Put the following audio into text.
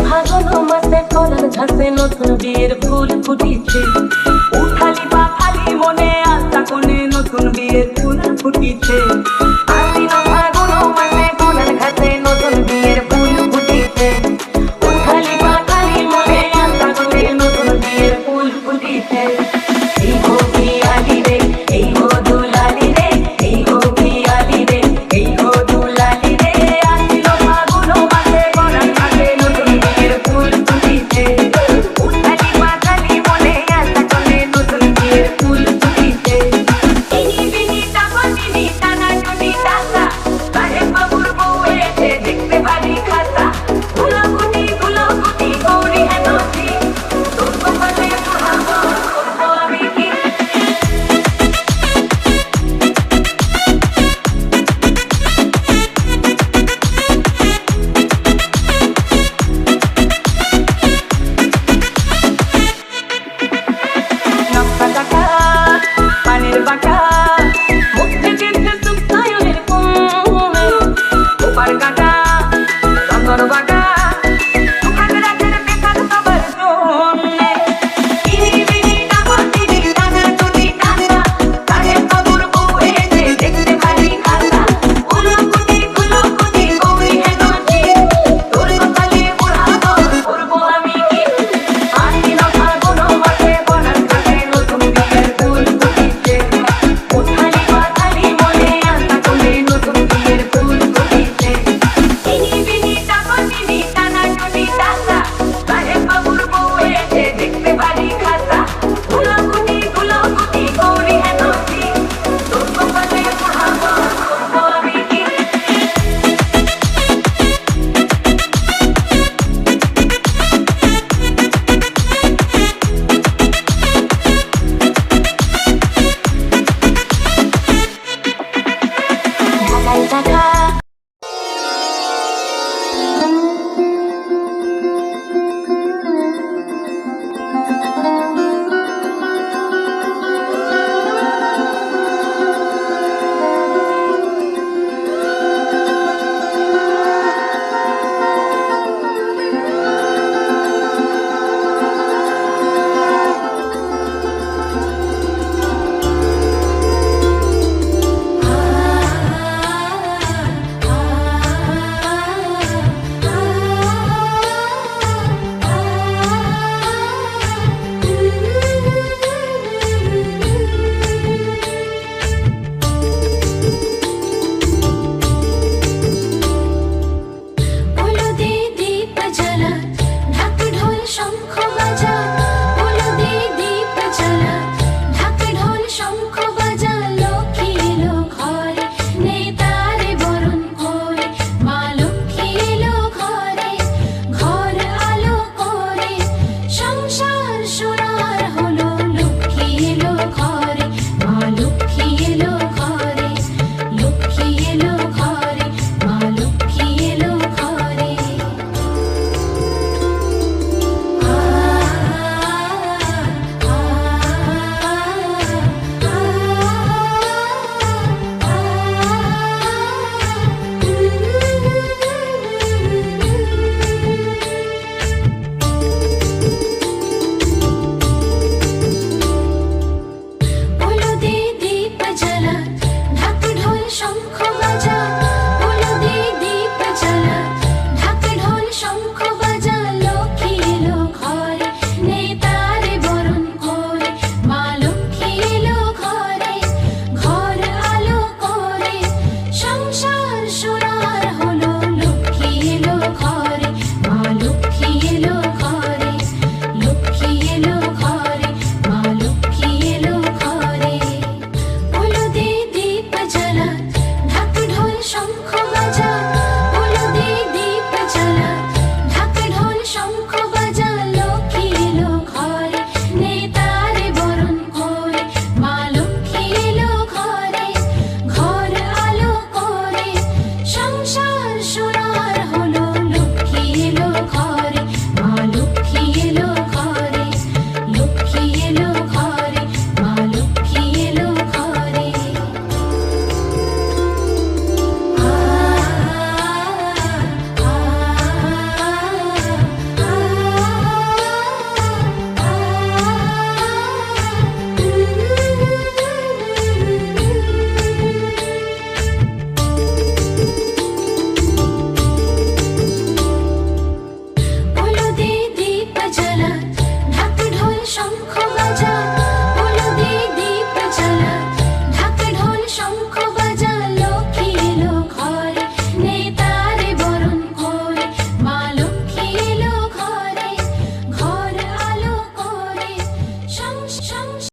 ভাগল মাসে কলার ঘাসে নতুন বিয়ের ফুল ফুটিছে উঠালি বা খালি মনে আশা কোনে নতুন বিয়ের ফুল ফুটিছে আই 伤